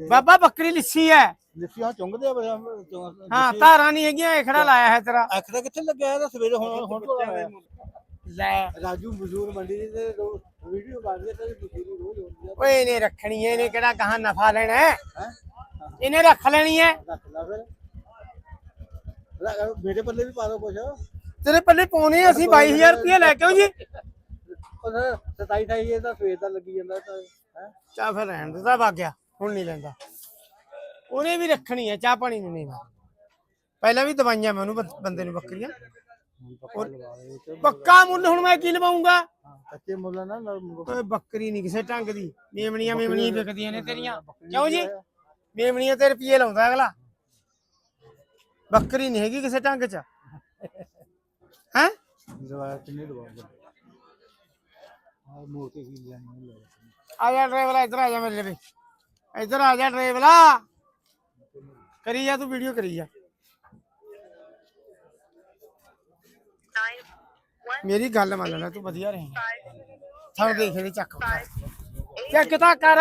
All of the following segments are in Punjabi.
ਬਾਬਾ ਬੱਕਰੀ ਲਿੱਸੀ ਹੈ। ਲਿਖਿਆ ਚੁੰਗਦੇ ਆ ਹਾਂ ਧਾਰਾਂ ਨਹੀਂ ਹੈਗੀਆਂ ਇਹ ਖੜਾ ਲਾਇਆ ਹੈ ਤੇਰਾ। ਅੱਖ ਦਾ ਕਿੱਥੇ ਲੱਗਿਆ ਇਹਦਾ? ਸਵੇਰੇ ਹੁਣ ਹੁਣ ਤੋਂ ਲੈ। ਰਾਜੂ ਮਜ਼ਦੂਰ ਮੰਡੀ ਦੀ ਤੇ ਵੀਡੀਓ ਬਣਦੀ ਤੇ ਤੁਸੀਂ ਰੋਜ਼ ਹੁੰਦੀ ਆ। ਓਏ ਇਹਨੇ ਰੱਖਣੀ ਹੈ ਇਹਨੇ ਕਿਹੜਾ ਕਹਾਂ ਨਫਾ ਲੈਣਾ ਹੈ? ਹੈਂ? ਇਹਨੇ ਰੱਖ ਲੈਣੀ ਹੈ। ਰੱਖ ਲਾ ਫਿਰ। ਰਾ- ਮੇਰੇ ਪੱਲੇ ਵੀ ਪਾ ਦੋ ਕੁਛ। ਤੇਰੇ ਪੱਲੇ ਪਾਉਣੇ ਆ, ਅਸੀਂ 22000 ਰੁਪਏ ਲੈ ਕੇ ਆਓ ਜੀ। ਉਹ 27 28 ਇਹ ਤਾਂ ਸਵੇਰ ਦਾ ਲੱਗੀ ਜਾਂਦਾ ਤਾਂ ਹੈ? ਚਾਹ ਫਿਰ ਰਹਿਣ ਦੇ ਤਾਂ ਵਗ ਗਿਆ। ਹੁਣ ਨਹੀਂ ਲੈਂਦਾ। ਉਹਨੇ ਵੀ ਰੱਖਣੀ ਹੈ ਚਾਹ ਪਾਣੀ ਨੂੰ ਨਹੀਂ ਮੈਂ। ਪਹਿਲਾਂ ਵੀ ਦਵਾਈਆਂ ਮੈਂ ਉਹਨੂੰ ਬੰਦੇ ਨੂੰ ਬੱਕਰੀਆਂ। ਪੱਕਾ ਮੁੱਲ ਹੁਣ ਮੈਂ ਕੀ ਲਵਾਉਂਗਾ ਕੱਚੇ ਮੁੱਲ ਨਾ ਓਏ ਬੱਕਰੀ ਨਹੀਂ ਕਿਸੇ ਢੰਗ ਦੀ। ਮੇਮਣੀਆਂ ਮੇਮਣੀਆਂ ਵਿਕਦੀਆਂ ਨੇ ਤੇਰੀਆਂ। ਕਿਉਂ ਜੀ? ਮੇਮਣੀਆਂ ਤੇ ਰੁਪਏ ਲਾਉਂਦਾ ਅਗਲਾ। ਬੱਕਰੀ ਨਹੀਂ ਹੈਗੀ ਕਿਸੇ ਢੰਗ ਚ। ਹੈ? ਦਵਾ ਕਿੰਨੇ ਦਵਾਉਂਗਾ ਆ ਮੂਰਤੀ ਕੀ ਲੈਣੀ ਆ ਜਾ ਡਰਾਈਵਰ ਇੱਧਰ ਆ ਜਾ ਮੇਰੇ ਲਈ। इधर आ जा ड्रेवला करी जा तू वीडियो करी जा। मेरी गल मान ला तू वधिया रही। सब देख ले चक क्या किता कर।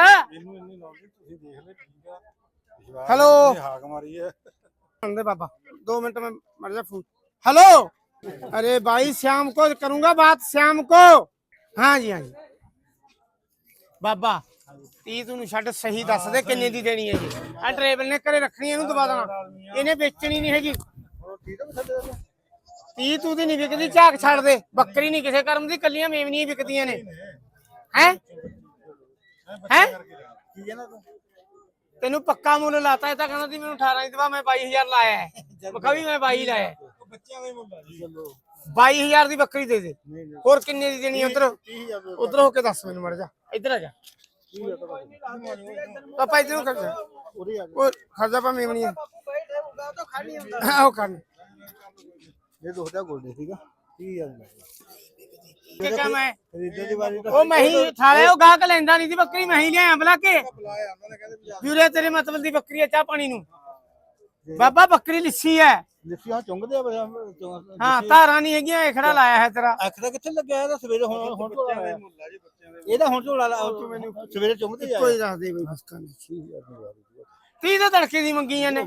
हेलो। हाक मारी है। बाबा। 2 मिनट में मर जा फ़ोन। हेलो। अरे भाई शाम को करूँगा बात शाम को। हाँ जी हाँ जी। बाबा 30 ਤੂੰ ਛੱਡ, ਸਹੀ ਦੱਸ ਦੇ ਕਿੰਨੇ ਦੀ ਦੇਣੀ ਹੈ ਜੀ। ਆ ਟਰੇਬਲ ਨੇ ਘਰੇ ਰੱਖਣੀ ਇਹਨੂੰ ਦਬਾ ਦੇਣਾ। ਇਹਨੇ ਵੇਚਣੀ ਨਹੀਂ ਹੈਗੀ। 30 ਤੂੰ ਦੀ ਨਹੀਂ ਵਿਕਦੀ, ਝਾਕ ਛੱਡ ਦੇ। ਬੱਕਰੀ ਨਹੀਂ ਕਿਸੇ ਕਰਮ ਦੀ, ਕੱਲੀਆਂ ਮੇਵਨੀਆਂ ਵਿਕਦੀਆਂ ਨੇ। ਹੈ? ਹੈ? ਤੈਨੂੰ ਪੱਕਾ ਮੁੱਲ ਲਾਤਾ, ਇਹ ਤਾਂ ਕਹਿੰਦਾ ਸੀ ਮੈਨੂੰ 18 ਦੀ ਦਵਾ, ਮੈਂ 22000 ਲਾਇਆ ਹੈ। ਮਖਾ ਵੀ ਮੈਂ 22 ਲਾਇਆ ਬੱਚਿਆਂ ਦਾ ਹੀ। ਮੁੱਲ ਆ ਜੀ 22000 ਦੀ ਬੱਕਰੀ ਦੇ ਦੇ। ਹੋਰ ਕਿੰਨੇ ਦੀ ਦੇਣੀ ਉਧਰ ਉਧਰ ਹੋ ਕੇ ਦੱਸ ਮੈਨੂੰ ਮੜ ਜਾ ਇੱਧਰ ਆ ਜਾ। ਪਾਪਾ ਇੱਧਰ ਆ ਉਹ ਖਰਜਾ ਪਾ ਮੇਵਣੀ ਆ ਉਹ ਕਰ ਇਹ ਦੋਹਦਾ ਗੋਲਡੇ ਸੀਗਾ। 30000 ਦਾ ਕਿ ਕਾ ਮੈਂ? ਵਾਰੀ ਤਾਂ ਉਹ ਮਹੀਂ ਠਾਲੇ ਉਹ ਗਾਹਕ ਲੈਂਦਾ ਨਹੀਂ ਦੀ ਬੱਕਰੀ ਮਹੀਂ ਲਿਆ ਬਲਾ ਕੇ ਬੁਲਾਇਆ ਉਹਨਾਂ ਨੇ ਕਹਿੰਦੇ ਵੀ ਵੀਰੇ ਤੇਰੇ ਮਤਲਬ ਦੀ ਬੱਕਰੀ ਆ ਚਾਹ ਪਾਣੀ ਨੂੰ। ਬਾਬਾ ਬੱਕਰੀ ਲਿੱਸੀ ਹੈ ਲਿਖਿਆ ਚੁੰਗਦੇ ਆ ਬੜਾ ਹਾਂ ਧਾਰਾਂ ਨਹੀਂ ਹੈਗੀਆਂ ਇਹ ਖੜਾ ਲਾਇਆ ਹੈ ਤੇਰਾ। ਅੱਖ ਦਾ ਕਿੱਥੇ ਲੱਗਿਆ? ਇਹਦਾ ਸਵੇਰੇ ਹੁਣ ਹੁਣ ਤੋਂ ਇਹਦਾ ਹੁਣ ਤੋਂ ਲਾ ਮੈਨੂੰ ਸਵੇਰੇ ਚੁੰਗਦੇ ਆ। ਕੋਈ ਦੱਸ ਦੇ ਬਈ ਬਸ ਕਰ 30000 ਦੀ ਵਾਰੀ 30 ਦੇ ਤੜਕੇ ਦੀ ਮੰਗੀ ਜਾਂਦੇ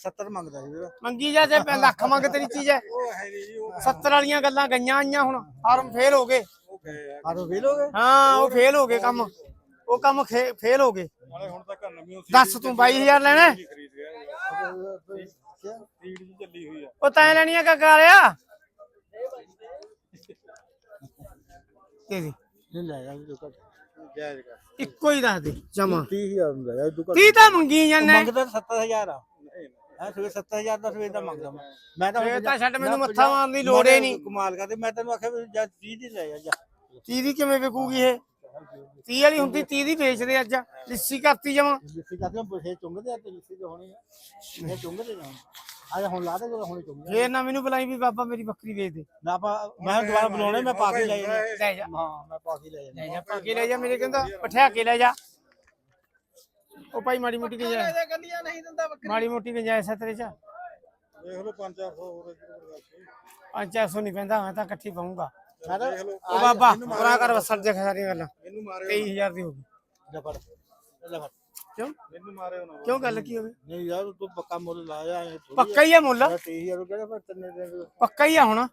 70 ਮੰਗਦਾ ਸੀ ਮੰਗੀ ਜਾ ਜੇ ਪੈ- ਲੱਖ ਮੰਗ ਤੇਰੀ ਚੀਜ਼ ਹੈ। ਉਹ ਹੈ ਨਹੀਂ ਜੀ ਉਹ 70 ਵਾਲੀਆਂ ਗੱਲਾਂ ਗਈਆਂ ਆਈਆਂ ਹੁਣ ਫਾਰਮ ਫੇਲ ਹੋ ਗਏ। ਆਰੋ ਵੇਲ ਹੋ ਗਏ? ਹਾਂ ਉਹ ਫੇਲ ਹੋ ਗਏ ਕੰਮ। ਉਹ ਕੰਮ ਫੇਲ ਹੋ ਗਏ। ਹੁਣ ਤੱਕ ਨਵੀਂ ਦੱਸ ਤੂੰ 22000 ਲੈਣਾ ਉਹ ਤੈਂ ਲੈਣੀ ਆ ਕਕਾਰਿਆ ਦੇ ਦੇ। ਨਹੀਂ ਲੈ ਜਾ ਜੋ ਘੱਟ ਜਾਇਜ਼ ਕਰ। ਇੱਕੋ ਹੀ ਦੱਸ ਦੇ ਜਮਾ। 30000 ਹੁੰਦਾ ਯਾਰ ਤੂੰ 30 ਤਾਂ ਮੰਗੀ ਜਾਂਦੇ। ਮੰਗਦਾ 70000 ਆ। ਹਾਂ ਸਵੇਰੇ 70000 ਦਾ ਸਵੇਰ ਦਾ ਮੰਗਦਾ ਮੈਂ। ਮੈਂ ਤਾਂ ਫੇਰ ਤਾਂ ਛੱਡ ਮੈਨੂੰ ਮੱਥਾ ਮਾਰਨ ਦੀ ਲੋੜ ਹੀ ਨਹੀਂ। ਕਮਾਲ ਕਰਦੇ ਮੈਂ ਤੈਨੂੰ ਆਖਿਆ ਵੀ ਜਾ 30 ਦੀ ਲੈ ਜਾ ਜਾ। 30 ਦੀ ਕਿਵੇਂ ਵਿਕੂਗੀ ਇਹ? 30 ਵਾਲੀ ਹੁੰਦੀ 30 ਦੀ ਵੇਚਦੇ ਅੱਜ। ਲਿੱਸੀ ਕਰਤੀ ਜਮਾ। ਜਿੱਥੇ ਕਰਦੇ ਬਸੇ ਚੁੰਗਦੇ ਆ ਤੇ ਜਿੱਥੇ ਹੋਣੀ ਆ। ਇਹ ਚੁੰਗਦੇ ਨਾ ਆ ਜਾ ਹੁਣ ਲਾ ਦੇ ਜਦੋਂ ਹੁਣੇ ਚੁੰਗਦੇ ਫੇਰ ਨਾ ਮੈਨੂੰ ਬੁਲਾਈ ਵੀ ਬਾਬਾ ਮੇਰੀ ਬੱਕਰੀ ਵੇਚ ਦੇ। ਨਾ ਆਪਾਂ ਮੈਂ ਦੁਬਾਰਾ ਬੁਲਾਉਣੇ ਮੈਂ ਪਾ ਕੇ ਲੈ ਜਾਣਾ। ਲੈ ਜਾ। ਹਾਂ ਮੈਂ ਪਾ ਕੇ ਲੈ ਜਾਣਾ। ਲੈ ਜਾ ਪਾ ਕੇ ਲੈ ਜਾ ਮੇਰੇ ਕਹਿੰਦਾ ਪਠਿਆ ਕੇ ਲੈ ਜਾ। ਉਹ ਭਾਈ ਮਾੜੀ ਮੋਟੀ ਗੁੰਜਾਇਸ਼ ਗੰਦੀਆਂ ਨਹੀਂ ਦਿੰਦਾ ਮਾੜੀ ਮੋਟੀ ਗੁੰਜਾਇਸ਼ ਹੈ ਤੇਰੇ ਚ। ਦੇਖ ਲਓ 5-400 ਹੋਰ ਪੰਜ ਚਾਰ ਸੌ ਨਹੀਂ ਪੈਂਦਾ ਮੈਂ ਤਾਂ ਇਕੱਠੀ ਪਾਉਂਗਾ। ਉਹ ਬਾਬਾ ਪੂਰਾ ਕਰ ਵਸਰ ਦੇਖ ਸਾਰੀਆਂ ਗੱਲਾਂ ਮੈਨੂੰ ਮਾਰੇ 23000 ਦੀ ਹੋ ਗਈ। ਲੈ ਫੜ ਲੈ ਫੜ। ਕਿਉਂ? ਮੈਨੂੰ ਮਾਰੇ ਉਹਨਾਂ ਕਿਉਂ ਗੱਲ ਕੀ ਹੋਵੇ ਨਹੀਂ ਯਾਰ ਤੂੰ ਪੱਕਾ ਮੁੱਲ ਲਾਇਆ ਐ ਪੱਕਾ ਹੀ ਆ ਮੁੱਲ? 23000 ਕਿਹੜੇ ਪਰ ਤੰਨੇ ਦੇ ਪੱਕਾ ਹੀ ਆ ਹੁਣ?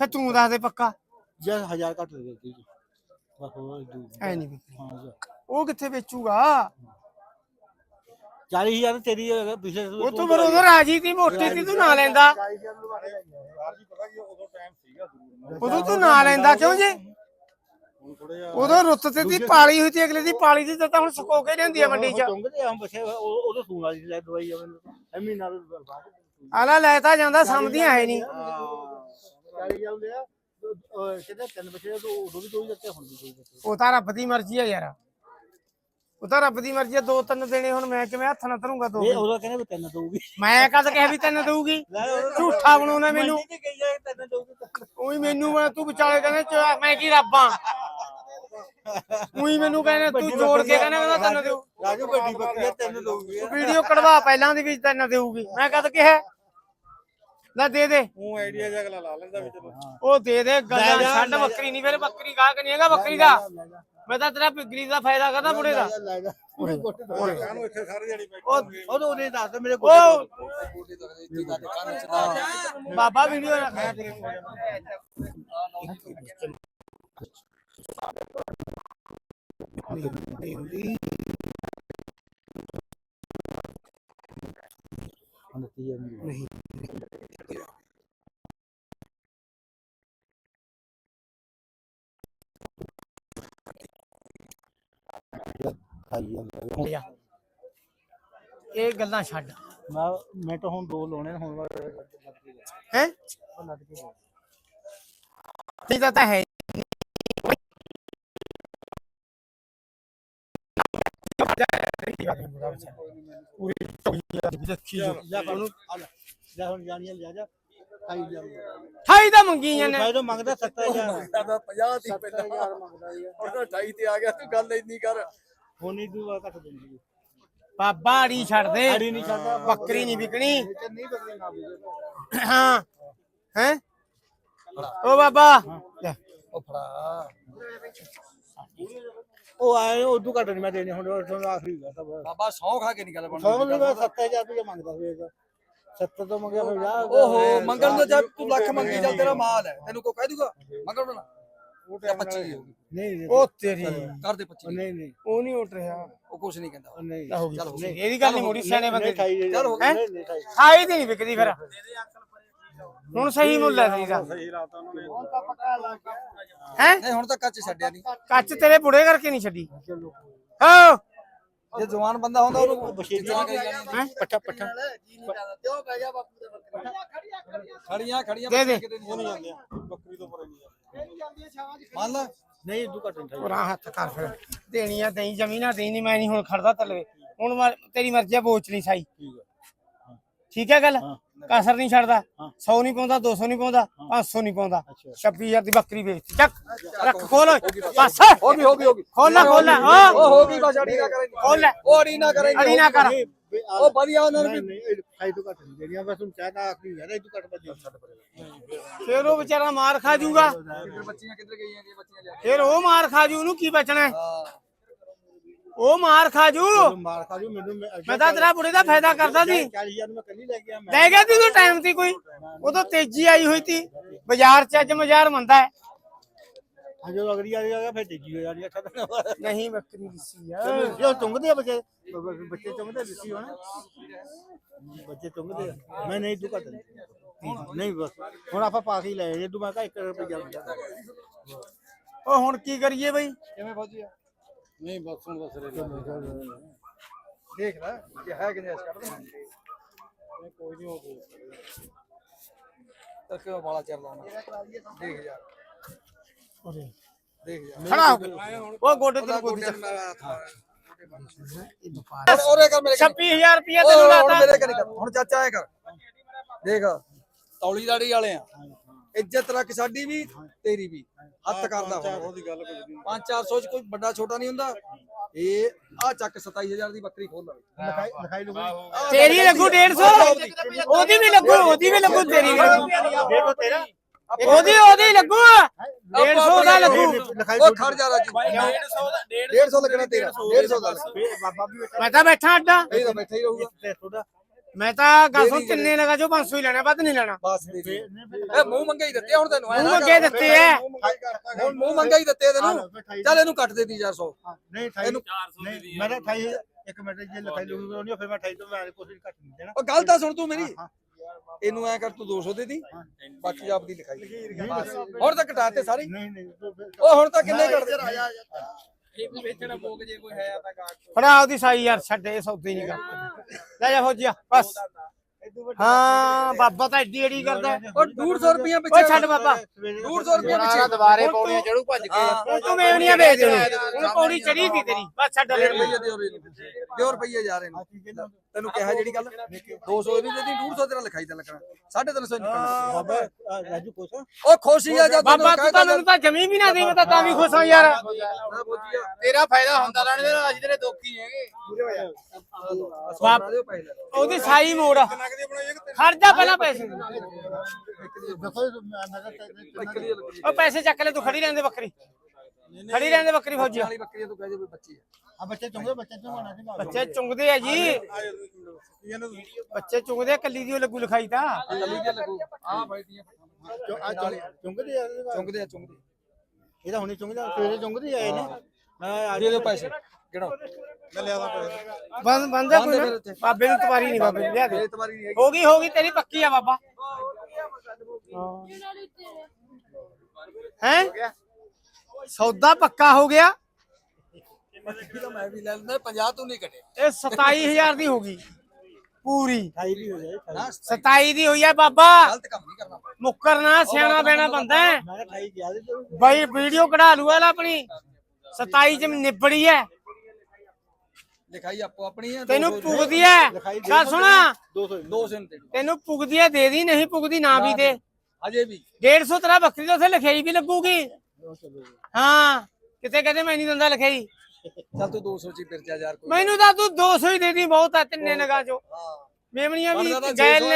ਫਿਰ ਤੂੰ ਦੱਸ ਦੇ ਪੱਕਾ। ਜੇ 1000 ਘੱਟ ਦੇ ਦਿੱਤੀ ਬਸ ਹੋਰ ਦੂ ਐ ਨਹੀਂ ਉਹ ਕਿੱਥੇ ਵੇਚੂਗਾ? 40000 ਤੇਰੀ ਪਿਛਲੇ ਉਹ ਤੂੰ ਫਿਰ ਉਦੋਂ ਰਾਜੀ ਤੀ ਮੋਟੀ ਤੀ ਤੂੰ ਨਾ ਲੈਂਦਾ। ਉਦੋਂ ਟਾਈਮ ਸੀਗਾ ਜ਼ਰੂਰ ਉਦੋਂ ਤੂੰ ਨਾ ਲੈਂਦਾ ਕਿਉਂ ਜੀ? ਉਦੋਂ ਰੁੱਤ ਤੇ ਦੀ ਪਾਲੀ ਹੋਈ ਤੀ ਅਗਲੇ ਦੀ ਪਾਲੀ ਦੀ ਤਾਂ ਹੁਣ ਸੁਕੋ ਕੇ ਲਿਆਂਦੀ ਆ ਮੰਡੀ ਚ। ਚੁੰਗਦੇ ਆ ਬਸੇ ਉਦੋਂ ਸੂਣ ਵਾਲੀ ਸੀ ਲੈ ਦਵਾਈ ਆ ਮੈਨੂੰ ਐਵੇਂ ਨਾਲ ਬਾਅਦ ਆਲਾ ਲੈ ਤਾਂ ਜਾਂਦਾ ਸਮਝਦੀਆਂ ਹੈ ਨਹੀਂ। ਚਾਲੀ ਜਾਂਦੇ ਆ। ਕਿਤੇ ਤਿੰਨ ਬਸੇ ਤੋਂ ਉਦੋਂ ਵੀ ਦੋ ਹੀ ਦਿੱਤੇ ਹੁਣ ਵੀ ਦੋ ਹੀ ਦਿੱਤੇ। ਉਹ ਤਾਂ ਰੱਬ ਦੀ ਮਰਜ਼ੀ ਆ ਯਾਰ। ਉਹ ਤਾਂ ਰੱਬ ਦੀ ਮਰਜ਼ੀ ਆ ਦੋ ਤਿੰਨ ਦੇਣੇ ਹੁਣ ਮੈਂ ਕਿਵੇਂ ਹੱਥ ਨਾ ਧਰੂੰਗਾ ਦੋ ਇਹ ਉਦੋਂ ਕਹਿੰਦੇ ਵੀ ਤਿੰਨ ਦਊਗੀ। ਮੈਂ ਕਦ ਕਿਹਾ ਵੀ ਤਿੰਨ ਦਊਗੀ? ਝੂਠਾ ਬਣਾਉਣਾ ਮੈਨੂੰ। ਉਹੀ ਮੈਨੂੰ ਤੂੰ ਵਿਚਾਲੇ ਕਹਿੰਦੇ ਮੈਂ ਕੀ ਰੱਬਾਂ ਉਹੀ ਮੈਨੂੰ ਕਹਿੰਦੇ ਤੂੰ ਜੋੜ ਕੇ ਕਹਿੰਦਾ ਕਹਿੰਦਾ ਤਿੰਨ ਦੇਊ। ਰਾਜੂ ਵੱਡੀ ਬੱਕਰੀ ਤਿੰਨ ਦਊਗੀ। ਵੀਡੀਓ ਕਢਵਾ ਪਹਿਲਾਂ ਦੀ ਵੀ ਤਿੰਨ ਦੇਊਗੀ। ਮੈਂ ਕਦ ਕਿਹਾ ਲੈ ਦੇ ਦੇ। ਉਹ ਆਈਡੀਆ ਜਿਹਾ ਅਗਲਾ ਲਾ ਲੈਂਦਾ ਵੀ ਚਲੋ ਉਹ ਦੇ ਦੇ ਗੱਲਾਂ ਛੱਡ ਬੱਕਰੀ ਨਹੀਂ ਫਿਰ ਬੱਕਰੀ ਗਾਹਕ ਨਹੀਂ ਹੈਗਾ ਬੱਕਰੀ ਦਾ। ਮੈਂ ਤਾਂ ਤੇਰਾ ਪਿਗਰੀ ਦਾ ਫਾਇਦਾ ਕਰਦਾ ਬੁੜੇ ਦਾ। ਉਹ ਉਹਨੇ ਦੱਸ ਮੇਰੇ ਬਾਬਾ ਵੀਡੀਓ ਰੱਖਿਆ ਨਹੀਂ। ਇਹ ਗੱਲਾਂ ਛੱਡ। ਮੈਂ ਮੈਂ ਤਾਂ ਹੁਣ ਦੋ ਲਾਉਣੇ ਹੁਣ ਹੈ? ਲੱਗ ਕੇ ਨਹੀਂ ਤਾਂ ਹੈ ਜਾ ਉਹਨੂੰ ਜਾ ਹੁਣ ਜਾਣੀਆਂ ਲਿਆ ਜਾ ਖਾਈ ਜਾ ਠਾਈ ਤਾਂ ਮੰਗੀ ਜਾਂਦੇ ਮੈਂ ਤਾਂ ਮੰਗਦਾ 70000 ਤਾਂ 50 ਦੀ ਪਹਿਲਾਂ 70000 ਮੰਗਦਾ ਯਾਰ ਉਹ 28 ਤੇ ਆ ਗਿਆ ਤੂੰ ਗੱਲ ਇੰਨੀ ਕਰ। ਹੁਣ ਤੂੰ ਘੱਟ ਦਿੰਦੀ। ਬਾਬਾ ਅੜੀ ਛੱਡ ਦੇ ਅੜੀ ਨਹੀਂ ਛੱਡਦਾ ਬੱਕਰੀ ਨਹੀਂ ਵਿਕਣੀ। ਨਹੀਂ ਨਾ ਹਾਂ ਹੈ? ਓ ਬਾਬਾ। ਲੈ, ਉਹ ਫੜਾ। ਉਹ ਆਏ ਉਦੋਂ ਘੱਟ ਨਹੀਂ ਮੈਂ ਦੇਣੇ ਹੁਣ ਉਹ ਤੁਹਾਨੂੰ ਆਖਰੀ ਗੱਲ ਤਾਂ ਬਸ। ਬਾਬਾ ਸੌ ਖਾ ਕੇ ਨਹੀਂ ਗੱਲ ਸੌ ਨਹੀਂ ਮੈਂ 7000 ਰੁਪਏ ਮੰਗਦਾ ਹੋਵੇਗਾ 70 ਤੋਂ ਮੰਗਿਆ ਫਿਰ ਜਾ ਓਹੋ ਮੰਗਣ ਨੂੰ ਜਦ ਤੂੰ ਲੱਖ ਮੰਗੀ ਜਾ ਤੇਰਾ ਮਾਲ ਹੈ ਤੈਨੂੰ ਕੋਈ ਕਹਿ ਦੂਗਾ? ਮੰਗਣ ਨੂੰ। ਉਹ ਜਾਂ 25 ਦੀ ਹੋਊਗੀ ਨਹੀਂ ਨਹੀਂ ਉਹ ਤੇਰੀ ਕਰ ਦੇ 25 ਦੀ। ਨਹੀਂ ਨਹੀਂ। ਉਹ ਨਹੀਂ ਉੱਠ ਰਿਹਾ। ਉਹ ਕੁਛ ਨਹੀਂ ਕਹਿੰਦਾ। ਨਹੀਂ। ਗਈ ਚੱਲ ਹੋ ਗਈ। ਇਹਦੀ ਗੱਲ ਨਹੀਂ ਮੋੜੀ ਸਿਆਣੇ ਬੰਦੇ ਦੀ। ਚੱਲ ਹੋ ਢਾਈ। ਖਾਈ ਤੇ ਨਹੀਂ ਵਿਕਦੀ ਫਿਰ। ਹੁਣ ਸਹੀ ਮੁੱਲ ਹੈ ਤੇਰੀ ਦਾ ਹੈ? ਨਹੀਂ ਹੁਣ ਤਾਂ ਕੱਚ ਛੱਡਿਆ ਨਹੀਂ। ਕੱਚ ਤੇਰੇ ਬੁੜੇ ਕਰਕੇ ਨਹੀਂ ਛੱਡੀ। ਹਾਂ। ਜੇ ਜਵਾਨ ਬੰਦਾ ਹੁੰਦਾ ਉਹਨੂੰ ਬਸ਼ੀਰ ਹੈਂ? ਪੱਠਾ ਪੱਠਾ। ਖੜੀਆਂ ਖੜੀਆਂ ਦੇ ਦੇ। ਕਿਤੇ ਨਹੀਂ ਜਾਂਦੀਆਂ। ਬੱਕਰੀ ਤੋਂ ਪਰ ਮੰਨ ਲਾ। ਨਹੀਂ ਇਦੋਂ ਘੱਟ ਨਹੀਂ ਪੁਰਾ ਹੱਥ ਕਰ ਫਿਰ। ਦੇਣੀ ਆ ਦੇਈ ਜ਼ਮੀਨਾਂ ਦੇਈ ਨਹੀਂ ਮੈਂ ਨਹੀਂ ਹੁਣ ਖੜਦਾ ਤਲਵੇ। ਹੁਣ ਮੈਂ- ਤੇਰੀ ਮਰਜ਼ੀ ਆ ਬੋਚ ਨਹੀਂ ਸਾਈ। ਠੀਕ ਹੈ। ਗੱਲ। ਕਸਰ ਨਹੀਂ ਛੱਡਦਾ ਹਾਂ। 100 ਨਹੀਂ ਪਾਉਂਦਾ 200 ਨਹੀਂ ਪਾਉਂਦਾ 500 ਨਹੀਂ ਪਾਉਂਦਾ। ਅੱਛਾ 26000 ਦੀ ਬੱਕਰੀ ਵੇਚਤੀ। ਚੱਕ ਰੱਖ ਖੋਲ। ਬਸ। ਹੋ ਗਈ ਹੋ ਗਈ ਹੋ ਗਈ। ਖੋਲ ਲੈ ਖੋਲ ਲੈ ਉਹ ਹੋ। ਗਈ ਬਸ ਅੜੀ ਨਾ ਕਰੇ। ਖੋਲ ਲੈ। ਉਹ ਅੜੀ ਨਾ ਕਰੇ। ਅੜੀ ਨਾ ਕਰ। ਉਹ ਵਧੀਆ ਉਹਨਾਂ ਨੂੰ ਵੀ ਤੋਂ ਘੱਟ ਨਹੀਂ ਦੇਣੀਆਂ ਬਸ ਹੁਣ ਚਾਹਤਾ ਆਖਰੀ ਹੈ ਨਾ ਇਦੋਂ ਘੱਟ ਬੱਜੀ ਛੱਡ ਪਰੇ ਫਿਰ ਉਹ ਵਿਚਾਰਾ ਮਾਰ ਖਾ ਜੂਗਾ। ਬੱਚੀਆਂ ਕਿੱਧਰ ਗਈਆਂ ਜੀ ਬੱਚੀਆਂ ਫਿਰ ਉਹ ਮਾਰ ਖਾ ਜੂ ਉਹਨੂੰ ਕੀ ਬਚਣਾ ਹੈ? ਉਹ ਮਾਰ ਖਾ ਜੂ। ਮਾਰ ਖਾ ਜੂ ਮੈਨੂੰ ਮੈਂ ਤਾਂ ਤੇਰਾ ਬੁੜੇ ਦਾ ਫਾਇਦਾ ਕਰਦਾ ਸੀ। 40000 ਮੈਂ ਕੱਲੀ ਲੈ ਗਿਆ ਮੈਂ ਲੈ ਗਿਆ ਤੀ ਉਹ ਟਾਈਮ ਤੇ ਕੋਈ। ਉਦੋਂ ਤੇਜ਼ੀ ਆਈ ਹੋਈ ਤੀ ਬਾਜ਼ਾਰ ਚ ਅੱਜ ਬਾਜ਼ਾਰ ਮੰਦਾ ਹੈ। ਜਦੋਂ ਅਗਲੀ ਆ ਗਿਆ ਫਿਰ ਤੇਜੀ ਹੋ ਜਾਣੀ ਅੱਛਾ ਤਾਂ ਨਹੀਂ ਬੱਕਰੀ ਦਿੱਸੀ ਆ। ਜੋ ਚੁੰਗਦੇ ਆ ਬੱਚੇ ਬੱਚੇ ਚੁੰਗਦੇ ਦਿੱਤੀ ਹੋਣਾ। ਬੱਚੇ ਚੁੰਗਦੇ ਮੈਂ ਨਹੀਂ ਤੂੰ ਘੱਟ ਨਹੀਂ ਬਸ ਹੁਣ ਆਪਾਂ ਪਾ ਕੇ ਹੀ ਲੈ ਜੇ ਤੂੰ ਮੈਂ ਕਹਾ 1 ਰੁਪਿਆ ਉਹ ਹੁਣ ਕੀ ਕਰੀਏ ਬਈ? ਕਿਵੇਂ ਫੌਜੀ ਆ? ਨਹੀਂ ਬਸ ਹੁਣ ਬਸ ਦੇਖ ਲੈ ਕਿ ਹੈ ਕਿ ਨਹੀਂ ਇਸ ਕੱਢ ਦੇ? ਕੋਈ ਨਹੀਂ ਹੋ ਤਾਂ ਕਿਉਂ ਬਾਲਾ ਚਿਰ ਲਾਉਣਾ ਦੇਖ ਯਾਰ। ਉਰੇ। ਦੇਖ ਯਾਰ। ਖੜਾ ਉਹ ਗੋਡੇ ਤੇ ਵਪਾਰ ਔਰੇ ਕਰ ਮੇਰੇ ਕੋਲ 26000 ਰੁਪਏ ਤੈਨੂੰ ਲਾਤਾ। ਮੇਰੇ ਕਰੀ। ਹੁਣ ਚਾਚਾ ਐ ਕਰ। ਦੇਖ। ਤੌਲੀ ਦਾੜੀ ਵਾਲੇ ਆ। ਇੱਜ਼ਤ ਰੱਖ ਸਾਡੀ ਵੀ ਤੇਰੀ ਵੀ। ਹੱਥ ਕਰਦਾ ਹੁਣ। ਉਹਦੀ ਗੱਲ ਕੋਈ ਨਹੀਂ 5-400 ਚ ਕੋਈ ਵੱਡਾ ਛੋਟਾ ਨਹੀਂ ਹੁੰਦਾ। ਇਹ ਆ ਚੱਕ 27000 ਦੀ ਬੱਕਰੀ ਖੋਲ ਲਵੇ। ਲਿਖਾਈ ਲਿਖਾਈ ਲੂਗਾ। ਤੇਰੀ ਲੱਗੂ 150 ਉਹਦੀ ਵੀ ਲੱਗੂ ਉਹਦੀ ਵੀ ਲੱਗੂ ਤੇਰੀ ਵੀ ਲੱਗੂ। ਦੇਖੋ ਤੇਰਾ? ਉਹਦੀ ਉਹਦੀ ਲੱਗੂ। 150 ਦਾ ਲੱਗੂ। ਉਹ ਖੜ ਜਾ ਰਾਜੂ। 150 ਲੱਗਣਾ ਤੇਰਾ 150 ਦਾ। ਬਾਬਾ ਵੀ ਮੈਂ ਤਾਂ ਬੈਠਾ ਅੱਡਾ। ਇਹ ਤਾਂ ਬੈਠਾ ਹੀ ਰਹੂਗਾ। ਮੈਂ ਤਾਂ ਗੱਲ ਸੁਣ ਕਿੰਨੇ ਲਗਾ ਜੋ 500 ਹੀ ਲੈਣਾ ਵੱਧ ਨਹੀਂ ਲੈਣਾ। ਬਸ ਦੇ ਦੇ ਇਹ ਮੂੰਹ ਮੰਗੇ ਹੀ ਦਿੱਤੇ ਹੁਣ ਤੈਨੂੰ ਮੂੰਹ ਮੰਗੇ। ਦਿੱਤੇ ਐ ਹੁਣ ਮੂੰਹ ਮੰਗਾ ਹੀ ਦਿੱਤੇ ਤੈਨੂੰ। ਚੱਲ ਇਹਨੂੰ ਕੱਟ ਦੇ ਦੀ 400 ਨਹੀਂ 28 ਨਹੀਂ ਮੈਂ ਤਾਂ 28 ਇੱਕ ਮਿੰਟ ਜੇ ਲਿਖਾਈ ਲੂਗਾ ਉਹਨੇ ਫਿਰ ਮੈਂ 28 ਤੋਂ ਮੈਂ ਕੁਝ ਨਹੀਂ ਦੇਣਾ। ਉਹ ਗੱਲ ਤਾਂ ਸੁਣ ਤੂੰ ਮੇਰੀ। ਇਹਨੂੰ ਐ ਕਰ ਤੂੰ 200 ਦੇ ਦੀ। ਬਾਕੀ ਆਪਦੀ ਲਿਖਾਈ। ਹੁਣ ਤਾਂ ਘਟਾਤੇ ਸਾਰੇ। ਨਹੀਂ ਨਹੀਂ ਉਹ ਹੁਣ ਤਾਂ ਕਿੰਨੇ ਘਟਦੇ? ਫੜਾ ਉਹਦੀ ਸਾਈ ਯਾਰ ਛੱਡ ਸੌਦੇ ਨਹੀਂ ਕਰ ਲੈ ਜਾ ਫੌਜੀਆ ਬਸ। ਹਾਂ ਬਾਬਾ ਤਾਂ ਏਡੀ ਏਡੀ ਕਰਦਾ। ਹੈ। ਉਹ 150 ਰੁਪਏ ਓਏ ਪਿੱਛੇ ਛੱਡ ਬਾਬਾ। 150 ਰੁਪਏ ਪਿੱਛੇ। ਦੁਬਾਰੇ ਪੌੜੀਆਂ ਤੂੰ- ਚੜੂ ਭੱਜ ਕੇ। ਹਾਂ ਹੁਣ ਤੂੰ ਮੇਵਨੀਆਂ ਵੇਚ ਦੇ ਹੁਣ ਪੌੜੀ ਚੜੀ ਤੀ ਤੇਰੀ। ਬਸ ਛੱਡ। ਰੁਪਏ ਦਿਓ ਰੁਪਏ ਜਾ ਰਹੇ ਨੇ। ਤੈਨੂੰ ਕਿਹਾ ਜਿਹੜੀ ਗੱਲ? 200 ਨਹੀਂ ਦੇਦੀ 150 ਤੇਰਾ ਲਿਖਾਈ ਤੇ ਲੱਗਣਾ। 350 ਨਿਕਲਣਾ। ਬਾਬਾ ਰਾਜੂ ਕੁਛ ਉਹ ਖੁਸ਼ੀ ਆ ਜਦ ਬਾਬਾ ਤੂੰ ਤਾਂ ਮੈਨੂੰ ਤਾਂ ਜਮੀ ਵੀ ਨਾ ਦੇ ਮੈਂ ਤਾਂ ਤਾਂ ਵੀ ਖੁਸ਼ ਹਾਂ ਯਾਰ। ਤੇਰਾ ਫਾਇਦਾ ਹੁੰਦਾ ਰਹਿਣ ਦੇ ਅੱਜ ਤੇਰੇ ਦੋਖੀ ਹੈਗੇ। ਉਹਦੀ ਸਾਈ ਮੋੜ ਜਾ ਪਹਿਲਾਂ ਪੈਸੇ। ਦੀ। ਉਹ ਪੈਸੇ ਚੱਕ ਲੈ ਤੂੰ ਖੜੀ ਰਹਿੰਦੇ ਬੱਕਰੀ ਖੜੀ ਰਹਿੰਦੇ ਬੱਕਰੀ ਫੌਜੀ ਵਾਲੀ ਬੱਕਰੀ ਤੂੰ ਕਹਿ ਦੇ ਬੱਚੀ ਹੈ। ਆ ਬੱਚੇ ਚੁੰਗਦੇ ਬੱਚੇ ਚੁੰਗਣਾ ਸੀ ਬੱਚੇ ਚੁੰਗਦੇ ਆ ਜੀ। ਬੱਚੇ ਚੁੰਗਦੇ ਆ, ਕੱਲੀ ਦੀ ਲੱਗੂ ਲਿਖਾਈ ਤਾਂ। ਕੱਲੀ ਦੇ ਲੱਗੂ। ਆ ਬੈਠੀਆਂ ਚੁੰਗਦੇ ਆ ਚੁੰਗਦੇ ਆ ਚੁੰਗਦੇ ਇਹ ਤਾਂ ਹੁਣੇ ਚੁੰਗਦਾ ਸਵੇਰੇ ਚੁੰਗਦੇ ਆਏ ਨੇ ਮੈਂ ਆ ਦੇ ਪੈਸੇ। ਗਿਣੋ ਮੈਂ ਲਿਆ ਦਾ ਪੈਸੇ। ਬੰਦ ਬੰਦਾ ਕੋਈ ਨਾ। ਬਾਬੇ ਨੂੰ ਤਵਾਰੀ ਨਹੀਂ ਬਾਬੇ ਲਿਆ ਦੇ। ਹੋ ਗਈ ਹੋ ਗਈ ਤੇਰੀ ਪੱਕੀ ਆ ਬਾਬਾ। ਹੈ ਸੌਦਾ ਪੱਕਾ ਹੋ ਗਿਆ। ਬੱਕਰੀ ਤਾਂ ਮੈਂ ਵੀ ਲੈ ਲੈਂਦਾ 50 ਤੋਂ ਨਹੀਂ ਘਟੇ ਇਹ 27000 ਦੀ ਹੋ ਗਈ। ਪੂਰੀ। ਖਾਈ ਵੀ ਹੋ ਜਾਏ ਨਾ 27 ਦੀ ਹੋਈ ਆ ਬਾਬਾ। ਗਲਤ ਕੰਮ ਨਹੀਂ ਕਰਨਾ। ਮੁੱਕਰਨਾ ਸਿਆਣਾ ਬੈਣਾ ਬੰਦਾ ਹੈ। ਮੈਂ ਕਿਹਾ ਖਾਈ ਗਿਆ ਤੇ ਬਾਈ ਵੀਡੀਓ ਕਢਾ ਲੂ ਇਹਲਾ ਆਪਣੀ। 27 ਚ ਨਿਬੜੀ ਐ। ਲਿਖਾਈ ਆਪੋ ਆਪਣੀ ਹੈ ਤੈਨੂੰ ਪੁੱਗਦੀ ਐ। ਲਿਖਾਈ ਦੇ ਗੱਲ ਸੁਣਾ। 200 ਦੋ ਸੌ ਤੇ ਤੈਨੂੰ ਪੁੱਗਦੀ ਐ ਦੇ ਦੀ ਨਹੀਂ ਪੁੱਗਦੀ ਨਾ ਵੀ ਦੇ। ਅਜੇ ਵੀ। 150 ਤੇਰਾ ਬੱਕਰੀ ਤੋਂ ਉੱਥੇ ਲਿਖਾਈ ਵੀ ਲੱਗੂਗੀ। ਹਾਂ ਕਿਤੇ ਕਹਦੇ ਮੈਂ ਨਹੀਂ ਦਿੰਦਾ ਲਿਖਾਈ ਚੱਲ ਤੂੰ 200 ਚ ਹੀ ਫਿਰ ਜਾ ਯਾਰ ਕੋਈ ਮੈਨੂੰ ਤਾਂ ਤੂੰ 200 ਹੀ ਦੇ ਦੀ ਬਹੁਤ ਆ ਤਿੰਨੇ ਨਗਾ ਚੋ। ਹਾਂ। ਮੇਮਣੀਆਂ ਵੀ ਗੈਲ 600 ਨੇ